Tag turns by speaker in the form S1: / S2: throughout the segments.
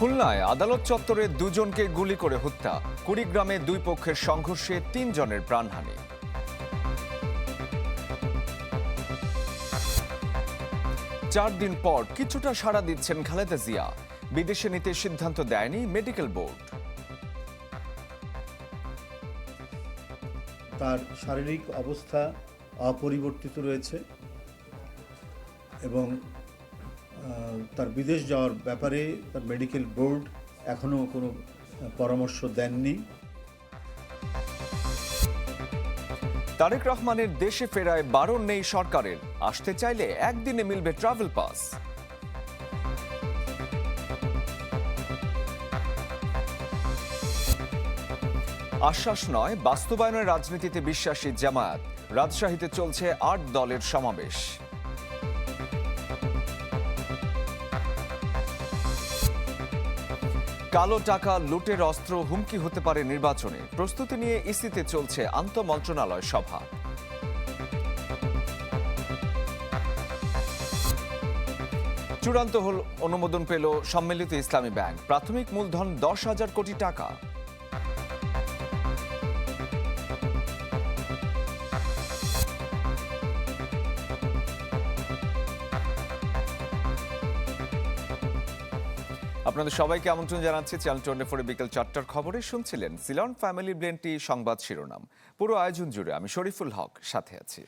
S1: খুলনায় আদালত চত্বরে দুজনকে গুলি করে হত্যা কুড়িগ্রামে দুই পক্ষের সংঘর্ষে তিনজনের প্রাণহানি চার দিন পর কিছুটা সাড়া দিচ্ছেন খালেদা জিয়া বিদেশে নিতে সিদ্ধান্ত দেয়নি মেডিকেল বোর্ড
S2: তার শারীরিক অবস্থা অপরিবর্তিত রয়েছে এবং তার বিদেশ যাওয়ার ব্যাপারে তার মেডিকেল বোর্ড এখনও কোনো পরামর্শ দেননি
S1: তারেক রহমানের দেশে ফেরায় বারণ নেই সরকারের আসতে চাইলে একদিনে মিলবে ট্রাভেল পাস আশ্বাস নয় বাস্তবায়নের রাজনীতিতে বিশ্বাসী জামায়াত রাজশাহীতে চলছে আট দলের সমাবেশ কালো টাকা লুটের অস্ত্র হুমকি হতে পারে নির্বাচনে প্রস্তুতি নিয়ে ইসিতে চলছে মন্ত্রণালয় সভা চূড়ান্ত হল অনুমোদন পেল সম্মিলিত ইসলামী ব্যাংক প্রাথমিক মূলধন দশ হাজার কোটি টাকা আপনাদের সবাইকে আমন্ত্রণ জানাচ্ছি চ্যানেল টোয়েন্টি ফোরে বিকেল চারটার খবরে শুনছিলেন সিলন ফ্যামিলি ব্লেনটি সংবাদ শিরোনাম পুরো আয়োজন জুড়ে আমি শরীফুল হক সাথে আছি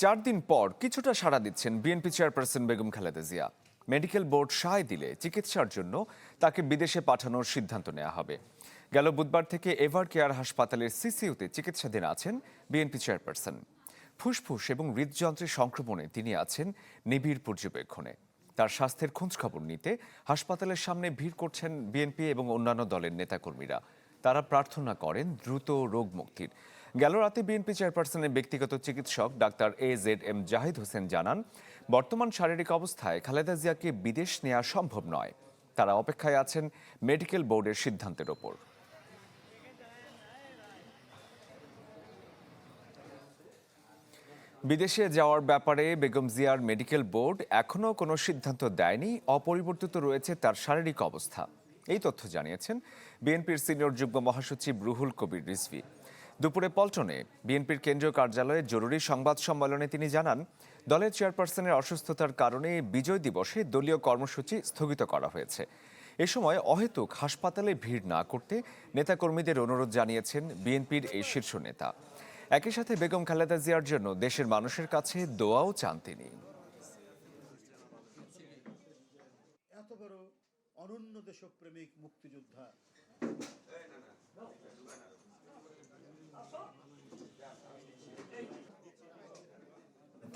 S1: চার দিন পর কিছুটা সাড়া দিচ্ছেন BNP chairperson Begum Khaleda Zia medical board সায় দিলে চিকিৎসার জন্য তাকে বিদেশে পাঠানোর সিদ্ধান্ত নেওয়া হবে গেল বুধবার থেকে এভার কেয়ার হাসপাতালের সিসিউতে চিকিৎসাধীন আছেন বিএনপি চেয়ারপারসন ফুসফুস এবং হৃদযন্ত্রের সংক্রমণে তিনি আছেন নিবিড় পর্যবেক্ষণে তার স্বাস্থ্যের খোঁজখবর নিতে হাসপাতালের সামনে ভিড় করছেন বিএনপি এবং অন্যান্য দলের নেতাকর্মীরা তারা প্রার্থনা করেন দ্রুত রোগ মুক্তির গেল রাতে বিএনপি চেয়ারপারসনের ব্যক্তিগত চিকিৎসক doctor A Z M Zahid Hossain জানান বর্তমান শারীরিক অবস্থায় খালেদা জিয়াকে বিদেশ নেওয়া সম্ভব নয় তারা অপেক্ষায় আছেন মেডিকেল বোর্ডের সিদ্ধান্তের ওপর বিদেশে যাওয়ার ব্যাপারে বেগম জিয়ার মেডিকেল বোর্ড এখনও কোনো সিদ্ধান্ত দেয়নি অপরিবর্তিত রয়েছে তার শারীরিক অবস্থা এই তথ্য জানিয়েছেন বিএনপির সিনিয়র যুগ্ম মহাসচিব রুহুল কবির রিজভি দুপুরে পল্টনে বিএনপির কেন্দ্রীয় কার্যালয়ে জরুরি সংবাদ সম্মেলনে তিনি জানান দলের চেয়ারপারসনের অসুস্থতার কারণে বিজয় দিবসে দলীয় কর্মসূচি স্থগিত করা হয়েছে এ সময় অহেতুক হাসপাতালে ভিড় না করতে নেতাকর্মীদের অনুরোধ জানিয়েছেন বিএনপির এই শীর্ষ নেতা একই সাথে বেগম খালেদা জিয়ার জন্য দেশের মানুষের কাছে দোয়াও চান তিনি এত বড় অনন্য দেশপ্রেমিক মুক্তিযোদ্ধা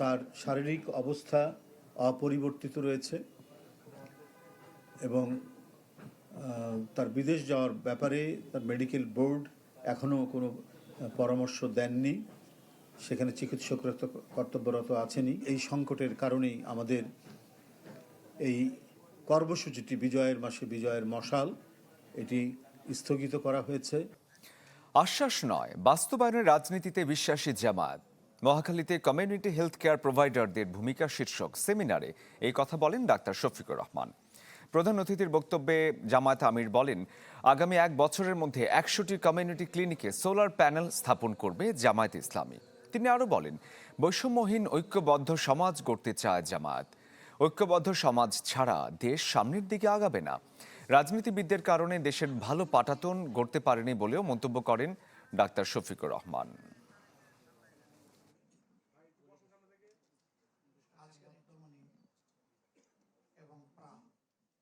S2: তার শারীরিক অবস্থা অপরিবর্তিত রয়েছে এবং তার বিদেশ যাওয়ার ব্যাপারে তার মেডিকেল বোর্ড এখনও কোনো পরামর্শ দেননি সেখানে চিকিৎসকরা তো কর্তব্যরত আছেনই এই সংকটের কারণেই আমাদের এই কর্মসূচিটি বিজয়ের মাসে বিজয়ের মশাল এটি স্থগিত করা হয়েছে
S1: আশ্বাস নয় বাস্তবায়নের রাজনীতিতে বিশ্বাসী জামায়াত মহাখালীতে কমিউনিটি হেলথ কেয়ার প্রোভাইডারদের ভূমিকা শীর্ষক সেমিনারে এই কথা বলেন ডাক্তার শফিকুর রহমান প্রধান অতিথির বক্তব্যে জামায়াত আমির বলেন আগামী এক বছরের মধ্যে একশোটি কমিউনিটি ক্লিনিকে সোলার প্যানেল স্থাপন করবে জামায়াত ইসলামী তিনি আরও বলেন বৈষম্যহীন ঐক্যবদ্ধ সমাজ গড়তে চায় জামায়াত ঐক্যবদ্ধ সমাজ ছাড়া দেশ সামনের দিকে আগাবে না রাজনীতিবিদদের কারণে দেশের ভালো পাটাতন গড়তে পারেনি বলেও মন্তব্য করেন ডাক্তার শফিকুর রহমান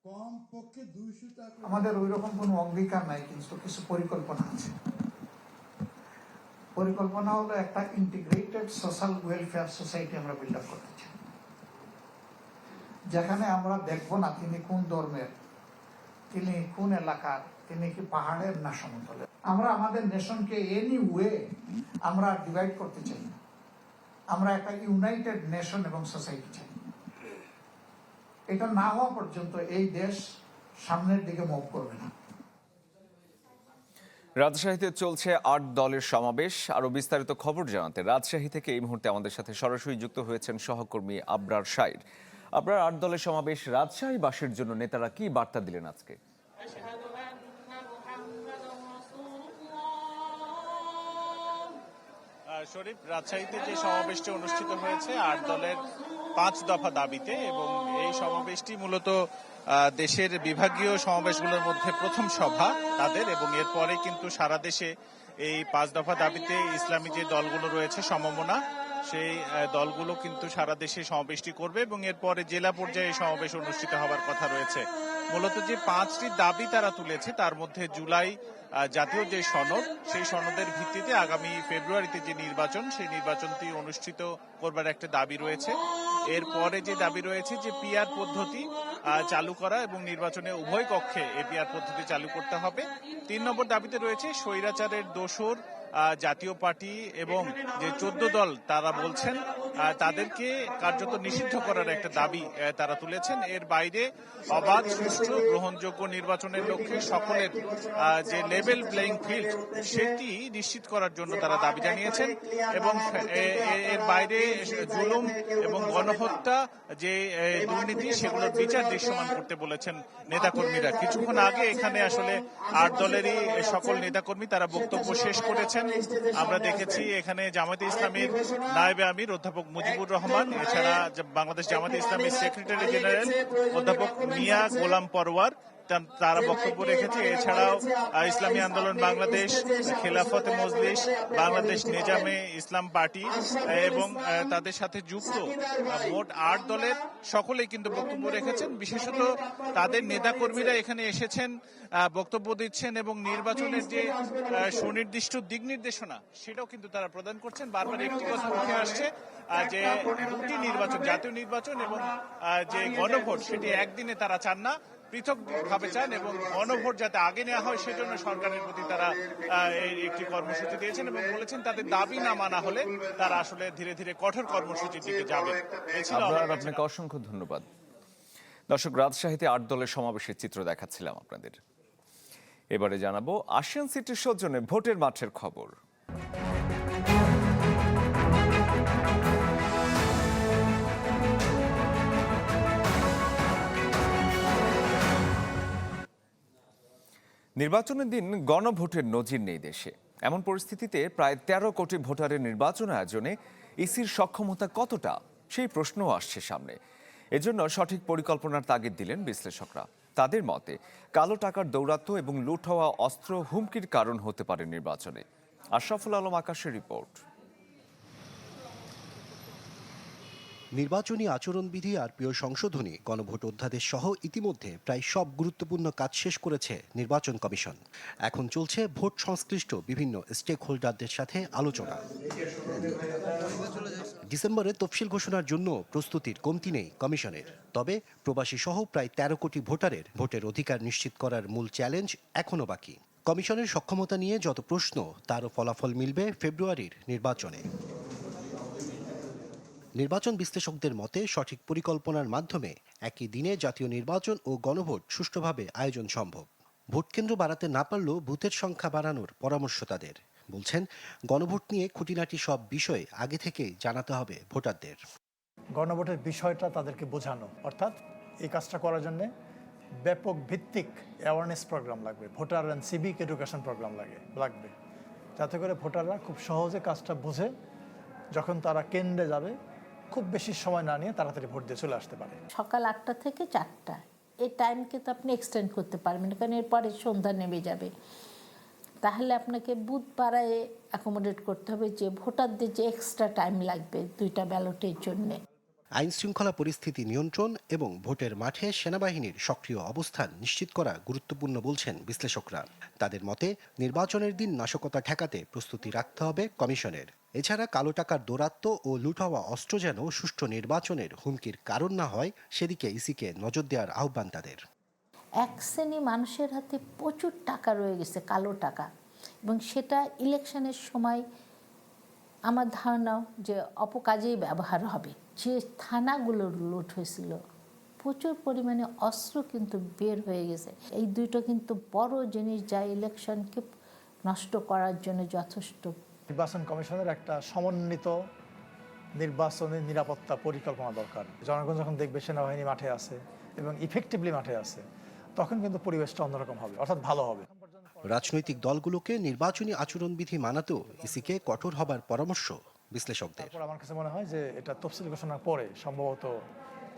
S3: কমপক্ষে দুইশো টাকা আমাদের ওই রকম কোনো অঙ্গীকার নাই কিন্তু কিছু পরিকল্পনা আছে পরিকল্পনা হলো একটা ইন্টিগ্রেটেড সোশ্যাল ওয়েলফেয়ার সোসাইটি আমরা বিল্ড আপ করতে চাই যেখানে আমরা দেখব না তিনি কোন ধর্মের তিনি কোন এলাকার তিনি কি পাহাড়ের না সমতলে আমরা আমাদের নেশনকে এনি ওয়ে আমরা ডিভাইড করতে চাই না আমরা একটা ইউনাইটেড নেশন এবং সোসাইটি চাই এটা না হওয়া পর্যন্ত এই দেশ সামনের দিকে মুভ করবে না
S1: রাজশাহীতে চলছে আট দলের সমাবেশ আরো বিস্তারিত খবর জানাতে রাজশাহী থেকে এই মুহূর্তে আমাদের সাথে সরাসরি যুক্ত হয়েছেন সহকর্মী আবরার সাইর আপনার আট দলের সমাবেশ রাজশাহীবাসীর জন্য নেতারা কি বার্তা দিলেন আজকে
S4: শরীফ রাজশাহীতে যে সমাবেশটি অনুষ্ঠিত হয়েছে আট দলের পাঁচ দফা দাবিতে এবং এই সমাবেশটি মূলত দেশের বিভাগীয় সমাবেশগুলোর মধ্যে প্রথম সভা তাদের এবং এরপরে কিন্তু সারা দেশে এই পাঁচ দফা দাবিতে ইসলামী যে দলগুলো রয়েছে সমমনা সেই দলগুলো কিন্তু সারা দেশে সমাবেশটি করবে এবং এরপরে জেলা পর্যায়ে সমাবেশ অনুষ্ঠিত হওয়ার কথা রয়েছে মূলত যে পাঁচটি দাবি তারা তুলেছে তার মধ্যে জুলাই জাতীয় যে সনদ সেই সনদের ভিত্তিতে আগামী ফেব্রুয়ারিতে যে নির্বাচন সেই নির্বাচনটি অনুষ্ঠিত করবার একটা দাবি রয়েছে এরপরে যে দাবি রয়েছে যে পিআর পদ্ধতি চালু করা এবং নির্বাচনে উভয় কক্ষে এ পিআর পদ্ধতি চালু করতে হবে তিন নম্বর দাবিতে রয়েছে স্বৈরাচারের দোষর জাতীয় পার্টি এবং যে চোদ্দ দল তারা বলছেন তাদেরকে কার্যত নিষিদ্ধ করার একটা দাবি তারা তুলেছেন এর বাইরে অবাধ সুষ্ঠু গ্রহণযোগ্য নির্বাচনের লক্ষ্যে সকলের যে লেভেল প্লেয়িং ফিল্ড সেটি নিশ্চিত করার জন্য তারা দাবি জানিয়েছেন এবং এর বাইরে জুলুম এবং গণহত্যা যে দুর্নীতি সেগুলোর বিচার দৃশ্যমান করতে বলেছেন নেতাকর্মীরা কিছুক্ষণ আগে এখানে আসলে আট দলেরই সকল নেতাকর্মী তারা বক্তব্য শেষ করেছেন আমরা দেখেছি এখানে জামাতে ইসলামের নায়েবে আমির অধ্যাপক মুজিবুর রহমান এছাড়া বাংলাদেশ জামাতে ইসলামের সেক্রেটারি জেনারেল অধ্যাপক মিয়া গোলাম পরওয়ার তারা বক্তব্য রেখেছে এছাড়াও ইসলামী আন্দোলন বাংলাদেশ খেলাফত মজলিস বাংলাদেশ নিজামে ইসলাম পার্টি এবং তাদের সাথে যুক্ত মোট আট দলের সকলেই কিন্তু বক্তব্য রেখেছেন বিশেষত তাদের নেতাকর্মীরা এখানে এসেছেন বক্তব্য দিচ্ছেন এবং নির্বাচনের যে সুনির্দিষ্ট দিক নির্দেশনা সেটাও কিন্তু তারা প্রদান করছেন বারবার একটি কথা উঠে আসছে যে দুটি নির্বাচন জাতীয় নির্বাচন এবং যে গণভোট সেটি একদিনে তারা চান না পৃথকভাবে চান এবং গণভোট যাতে আগে নেওয়া হয় সেজন্য সরকারের প্রতি তারা একটি কর্মসূচি দিয়েছেন এবং বলেছেন তাদের দাবি না মানা হলে তারা আসলে ধীরে ধীরে কঠোর কর্মসূচির দিকে যাবে
S1: আপনাকে অসংখ্য ধন্যবাদ দর্শক রাজশাহীতে আট দলের সমাবেশের চিত্র দেখাচ্ছিলাম আপনাদের এবারে জানাবো আশিয়ান সিটির সৌজন্যে ভোটের মাঠের খবর নির্বাচনের দিন গণভোটের নজির নেই দেশে এমন পরিস্থিতিতে প্রায় ১৩ কোটি ভোটারের নির্বাচন আয়োজনে ইসির সক্ষমতা কতটা সেই প্রশ্নও আসছে সামনে এজন্য সঠিক পরিকল্পনার তাগিদ দিলেন বিশ্লেষকরা তাদের মতে কালো টাকার দৌরাত্ম এবং লুট হওয়া অস্ত্র হুমকির কারণ হতে পারে নির্বাচনে আশরাফুল আলম আকাশের রিপোর্ট
S5: নির্বাচনী আচরণবিধি আর প্রিয় সংশোধনী গণভোট অধ্যাদেশ সহ ইতিমধ্যে প্রায় সব গুরুত্বপূর্ণ কাজ শেষ করেছে নির্বাচন কমিশন এখন চলছে ভোট সংশ্লিষ্ট বিভিন্ন স্টেক হোল্ডারদের সাথে আলোচনা ডিসেম্বরে তফসিল ঘোষণার জন্য প্রস্তুতির কমতি নেই কমিশনের তবে প্রবাসী সহ প্রায় তেরো কোটি ভোটারের ভোটের অধিকার নিশ্চিত করার মূল চ্যালেঞ্জ এখনও বাকি কমিশনের সক্ষমতা নিয়ে যত প্রশ্ন তারও ফলাফল মিলবে ফেব্রুয়ারির নির্বাচনে নির্বাচন বিশ্লেষকদের মতে সঠিক পরিকল্পনার মাধ্যমে একই দিনে জাতীয় নির্বাচন ও গণভোট সুষ্ঠুভাবে আয়োজন সম্ভব ভোটকেন্দ্র বাড়াতে না পারলেও বুথের সংখ্যা বাড়ানোর পরামর্শ তাদের বলছেন গণভোট নিয়ে খুঁটিনাটি সব বিষয়ে আগে থেকে জানাতে হবে ভোটারদের
S6: গণভোটের বিষয়টা তাদেরকে বোঝানো অর্থাৎ এই কাজটা করার জন্য ব্যাপক ভিত্তিক অ্যাওয়ারনেস প্রোগ্রাম লাগবে voter and civic education programme লাগে লাগবে যাতে করে ভোটাররা খুব সহজে কাজটা বুঝে যখন তারা কেন্দ্রে যাবে খুব বেশি সময় না নিয়ে তাড়াতাড়ি ভোট দিয়ে চলে আসতে পারে
S7: সকাল আটটা থেকে চারটা এই টাইমকে তো আপনি এক্সটেন্ড করতে পারবেন কারণ এরপরে সন্ধ্যা নেমে যাবে তাহলে আপনাকে বুধবারায় অ্যাকোমোডেট করতে হবে যে ভোটারদের যে এক্সট্রা টাইম লাগবে দুইটা ব্যালটের জন্যে
S5: আইন শৃঙ্খলা পরিস্থিতি নিয়ন্ত্রণ এবং ভোটের মাঠে সেনাবাহিনীর সক্রিয় অবস্থান নিশ্চিত করা গুরুত্বপূর্ণ বলছেন বিশ্লেষকরা তাদের মতে নির্বাচনের দিন নাশকতা ঠেকাতে প্রস্তুতি রাখতে হবে কমিশনের এছাড়া কালো টাকার দৌরাত্ম ও লুট হওয়া অস্ত্র যেন সুষ্ঠু নির্বাচনের হুমকির কারণ না হয় সেদিকে ইসিকে নজর দেওয়ার আহ্বান তাদের
S7: এক শ্রেণী মানুষের হাতে প্রচুর টাকা রয়ে গেছে কালো টাকা এবং সেটা ইলেকশনের সময় আমার ধারণা যে অপকাজেই ব্যবহার হবে যে থানাগুলো লুট হয়েছিল প্রচুর পরিমাণে অস্ত্র কিন্তু বের হয়ে গেছে এই দুটো কিন্তু বড় জিনিস যা ইলেকশনকে নষ্ট করার জন্য যথেষ্ট
S6: নির্বাচন কমিশনের একটা সমন্বিত নির্বাচনের নিরাপত্তা পরিকল্পনা দরকার জনগণ যখন দেখবে সেনাবাহিনী মাঠে আছে এবং ইফেক্টিভলি মাঠে আছে তখন কিন্তু পরিবেশটা অন্যরকম হবে অর্থাৎ ভালো হবে
S5: রাজনৈতিক দলগুলোকে নির্বাচনী আচরণবিধি মানাতেও ইসিকে কঠোর হবার পরামর্শ বিশ্লেষকদের
S6: আমার কাছে মনে হয় যে এটা তফসিল ঘোষণার পরে সম্ভবত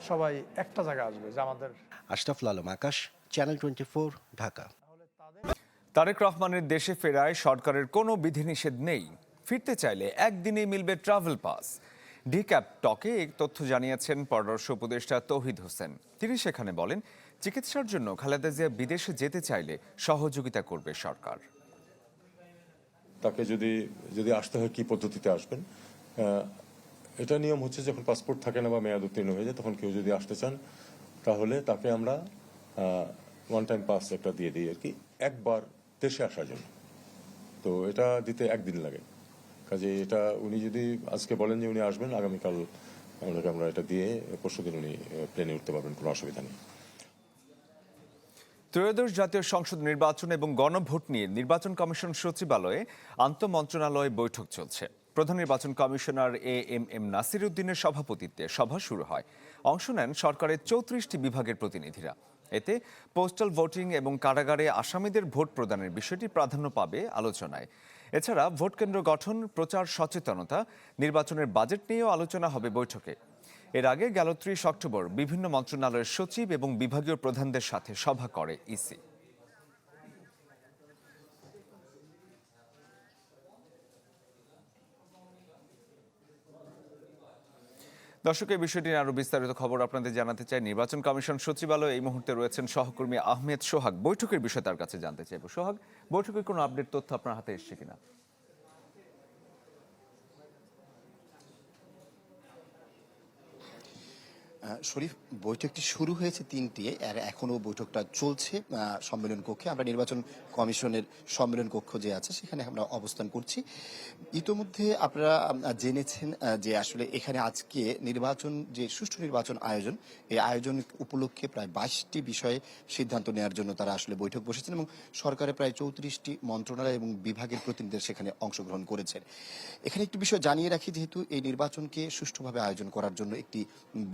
S6: সবাই একটা জায়গা আসবে যে আমাদের
S5: আশরাফুল আলম আকাশ চ্যানেল টোয়েন্টি ঢাকা
S1: তারেক রহমানের দেশে ফেরায় সরকারের কোনো বিধিনিষেধ নেই ফিরতে চাইলে একদিনেই মিলবে ট্রাভেল পাস ডিক্যাপ টকে এক তথ্য জানিয়েছেন পররাষ্ট্র উপদেষ্টা তৌহিদ হোসেন তিনি সেখানে বলেন চিকিৎসার জন্য খালেদা জিয়া বিদেশে যেতে চাইলে সহযোগিতা করবে সরকার
S8: তাকে যদি যদি আসতে হয় কি পদ্ধতিতে আসবেন এটা নিয়ম হচ্ছে যখন পাসপোর্ট থাকে না বা মেয়াদ উত্তীর্ণ হয়ে যায় তখন কেউ যদি আসতে চান তাহলে তাকে আমরা ওয়ান টাইম পাস একটা দিয়ে দিই আর কি একবার দেশে আসার জন্য তো এটা দিতে একদিন লাগে কাজে এটা উনি যদি আজকে বলেন যে উনি আসবেন আগামীকাল ওনাকে আমরা এটা দিয়ে পরশু দিন উনি প্লেনে উঠতে পারবেন কোনো অসুবিধা নেই
S1: ত্রয়োদশ জাতীয় সংসদ নির্বাচন এবং গণভোট নিয়ে নির্বাচন কমিশন সচিবালয়ে আন্তঃমন্ত্রণালয়ে বৈঠক চলছে প্রধান নির্বাচন commissioner A M M Nasir উদ্দিনের সভাপতিত্বে সভা শুরু হয় অংশ নেন সরকারের চৌত্রিশটি বিভাগের প্রতিনিধিরা এতে পোস্টাল ভোটিং এবং কারাগারে আসামিদের ভোট প্রদানের বিষয়টি প্রাধান্য পাবে আলোচনায় এছাড়া ভোট কেন্দ্র গঠন প্রচার সচেতনতা নির্বাচনের বাজেট নিয়েও আলোচনা হবে বৈঠকে এর আগে গেল ত্রিশ অক্টোবর বিভিন্ন মন্ত্রণালয়ের সচিব এবং বিভাগীয় প্রধানদের সাথে সভা করে ইসি দর্শক এই বিষয়টি আরও বিস্তারিত খবর আপনাদের জানাতে চাই নির্বাচন কমিশন সচিবালয়ে এই মুহূর্তে রয়েছেন সহকর্মী আহমেদ সোহাগ বৈঠকের বিষয়ে তার কাছে জানতে চাইব সোহাগ বৈঠকের কোনো আপডেট তথ্য আপনার হাতে এসছে কিনা
S9: শরীফ বৈঠকটি শুরু হয়েছে তিনটি আর এখনও বৈঠকটা চলছে সম্মেলন কক্ষে আমরা নির্বাচন কমিশনের সম্মেলন কক্ষ যে আছে সেখানে আমরা অবস্থান করছি ইতোমধ্যে আপনারা জেনেছেন যে আসলে এখানে আজকে নির্বাচন যে সুষ্ঠু নির্বাচন আয়োজন এই আয়োজন উপলক্ষে প্রায় বাইশটি বিষয়ে সিদ্ধান্ত নেওয়ার জন্য তারা আসলে বৈঠক বসেছেন এবং সরকারের প্রায় চৌত্রিশটি মন্ত্রণালয় এবং বিভাগের প্রতিনিধিদের সেখানে অংশগ্রহণ করেছেন এখানে একটি বিষয় জানিয়ে রাখি যেহেতু এই নির্বাচনকে সুষ্ঠুভাবে আয়োজন করার জন্য একটি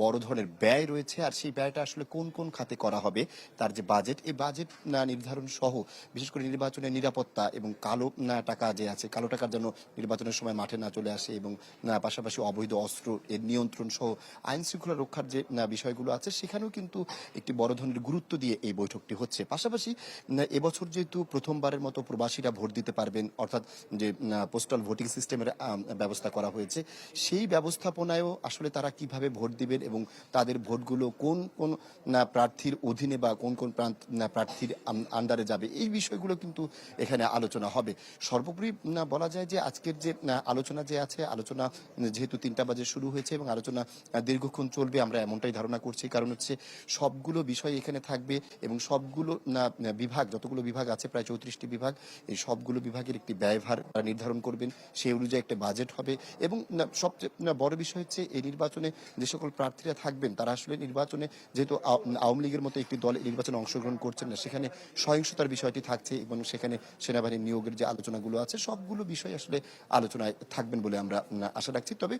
S9: বড় ধরনের ধরনের ব্যয় রয়েছে আর সেই ব্যয়টা আসলে কোন কোন খাতে করা হবে তার যে বাজেট এই বাজেট নির্ধারণ সহ বিশেষ করে নির্বাচনের নিরাপত্তা এবং কালো টাকা যে আছে কালো টাকার জন্য নির্বাচনের সময় মাঠে না চলে আসে এবং পাশাপাশি অবৈধ অস্ত্র এর নিয়ন্ত্রণ সহ আইন শৃঙ্খলা রক্ষার যে বিষয়গুলো আছে সেখানেও কিন্তু একটি বড় ধরনের গুরুত্ব দিয়ে এই বৈঠকটি হচ্ছে পাশাপাশি এবছর যেহেতু প্রথমবারের মতো প্রবাসীরা ভোট দিতে পারবেন অর্থাৎ যে পোস্টাল ভোটিং সিস্টেমের ব্যবস্থা করা হয়েছে সেই ব্যবস্থাপনায়ও আসলে তারা কিভাবে ভোট দিবেন এবং তাদের ভোটগুলো কোন কোন প্রার্থীর অধীনে বা কোন কোন প্রান্ত প্রার্থীর আন্ডারে যাবে এই বিষয়গুলো কিন্তু এখানে আলোচনা হবে সর্বোপরি বলা যায় যে আজকের যে আলোচনা যে আছে আলোচনা যেহেতু তিনটা বাজে শুরু হয়েছে এবং আলোচনা দীর্ঘক্ষণ চলবে আমরা এমনটাই ধারণা করছি কারণ হচ্ছে সবগুলো বিষয় এখানে থাকবে এবং সবগুলো বিভাগ যতগুলো বিভাগ আছে প্রায় চৌত্রিশটি বিভাগ এই সবগুলো বিভাগের একটি ব্যয়ভার নির্ধারণ করবেন সেই অনুযায়ী একটা বাজেট হবে এবং সবচেয়ে বড় বিষয় হচ্ছে এই নির্বাচনে যে সকল প্রার্থীরা থাকবে থাকবেন তারা আসলে নির্বাচনে যেহেতু আওয়ামী লীগের মতো একটি দল নির্বাচনে অংশগ্রহণ করছেন না সেখানে সহিংসতার বিষয়টি থাকছে এবং সেখানে সেনাবাহিনীর নিয়োগের যে আলোচনাগুলো আছে সবগুলো বিষয় আসলে আলোচনায় থাকবেন বলে আমরা আশা রাখছি তবে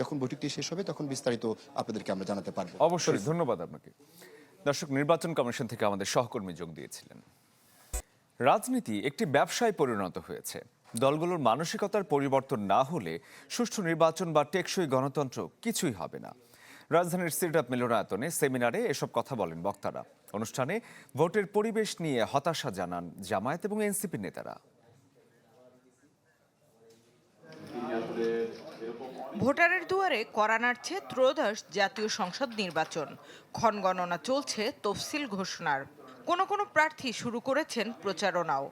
S9: যখন বৈঠকটি শেষ হবে তখন বিস্তারিত আপনাদেরকে আমরা জানাতে পারব
S1: অবশ্যই ধন্যবাদ আপনাকে দর্শক নির্বাচন কমিশন থেকে আমাদের সহকর্মী যোগ দিয়েছিলেন রাজনীতি একটি ব্যবসায় পরিণত হয়েছে দলগুলোর মানসিকতার পরিবর্তন না হলে সুষ্ঠু নির্বাচন বা টেকসই গণতন্ত্র কিছুই হবে না রাজধানীর সিরডাপ মিলনায়তনে সেমিনারে এসব কথা বলেন বক্তারা অনুষ্ঠানে ভোটের পরিবেশ নিয়ে হতাশা জানান জামায়াত এবং এনসিপি নেতারা
S10: ভোটারের দুয়ারে করানার্থে ত্রয়োদশ জাতীয় সংসদ নির্বাচন ক্ষণগণনা চলছে তফসিল ঘোষণার কোনো কোনো প্রার্থী শুরু করেছেন প্রচারণাও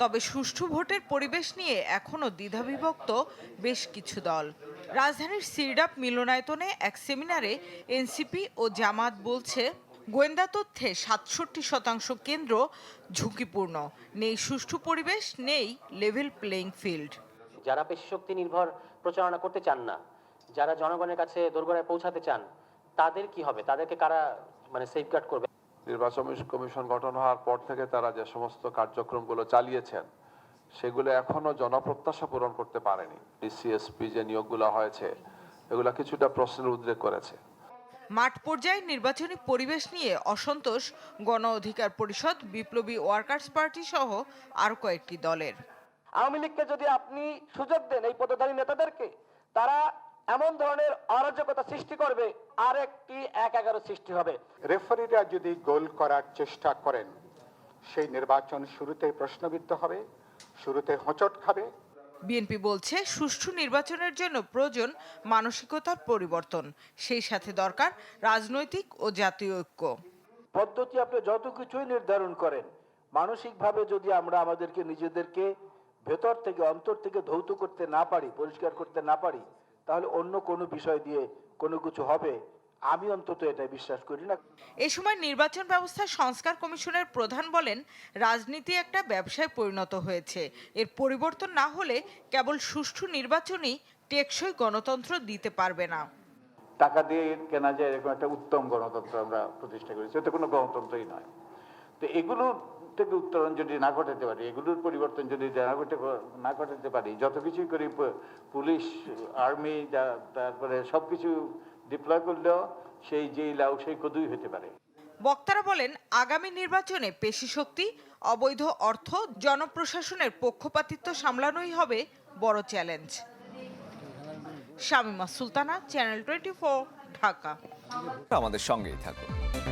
S10: তবে সুষ্ঠু ভোটের পরিবেশ নিয়ে এখনও দ্বিধাবিভক্ত বেশ কিছু দল রাজধানীর সিরডাপ মিলনায়তনে এক সেমিনারে এনসিপি ও জামাত বলছে গোয়েন্দা তথ্যে সাতষট্টি শতাংশ কেন্দ্র ঝুঁকিপূর্ণ নেই সুষ্ঠু পরিবেশ নেই লেভেল প্লেইং ফিল্ড
S11: যারা পেশশক্তি নির্ভর প্রচারণা করতে চান না যারা জনগণের কাছে দোরগোড়ায় পৌঁছাতে চান তাদের কি হবে তাদেরকে কারা মানে সেফগার্ড করবে
S12: নির্বাচন কমিশন গঠন হওয়ার পর থেকে তারা যে সমস্ত কার্যক্রমগুলো চালিয়েছেন সেগুলো এখনো জনপ্রত্যাশা পূরণ করতে পারেনি ডিসিএসপি যে নিয়োগগুলো হয়েছে এগুলো কিছুটা প্রশ্নের উদ্রেক করেছে
S10: মাঠ পর্যায়ে নির্বাচনী পরিবেশ নিয়ে অসন্তোষ গণ অধিকার পরিষদ বিপ্লবী ওয়ার্কার্স পার্টি সহ আর কয়েকটি দলের
S13: আওয়ামী লীগকে যদি আপনি সুযোগ দেন এই পদধারী নেতাদেরকে তারা এমন ধরনের অরাজকতা সৃষ্টি করবে আর একটি এক এগারো সৃষ্টি হবে
S14: রেফারিরা যদি গোল করার চেষ্টা করেন সেই নির্বাচন শুরুতেই প্রশ্নবিদ্ধ হবে শুরুতে হোঁচট খাবে
S10: বিএনপি বলছে সুষ্ঠু নির্বাচনের জন্য প্রয়োজন মানসিকতার পরিবর্তন সেই সাথে দরকার রাজনৈতিক ও জাতীয় ঐক্য
S15: পদ্ধতি আপনি যত কিছুই নির্ধারণ করেন মানসিকভাবে যদি আমরা আমাদেরকে নিজেদেরকে ভেতর থেকে অন্তর থেকে ধৌত করতে না পারি পরিষ্কার করতে না পারি তাহলে অন্য কোনো বিষয় দিয়ে কোনো কিছু হবে আমি অন্তত এটা বিশ্বাস করি না
S10: এ সময় নির্বাচন ব্যবস্থা সংস্কার কমিশনের প্রধান বলেন রাজনীতি একটা ব্যবসায় পরিণত হয়েছে এর পরিবর্তন না হলে কেবল সুষ্ঠু নির্বাচনই টেকসই গণতন্ত্র দিতে পারবে না
S16: টাকা দিয়ে কেনা যায় এরকম একটা উত্তম গণতন্ত্র আমরা প্রতিষ্ঠা করেছি এটা কোনো গণতন্ত্রই নয় তো এগুলো থেকে উত্তরণ যদি না ঘটাতে পারি এগুলোর পরিবর্তন যদি না ঘটে না ঘটাতে পারি যত কিছুই করি পুলিশ আর্মি যা তারপরে সব কিছু ডিপ্লয় করলেও সেই যেই লাউ সেই কদুই হতে পারে
S10: বক্তারা বলেন আগামী নির্বাচনে পেশি শক্তি অবৈধ অর্থ জনপ্রশাসনের পক্ষপাতিত্ব সামলানোই হবে বড় challenge Shamima Sultana channel twenty four Dhaka আমাদের সঙ্গেই থাকুন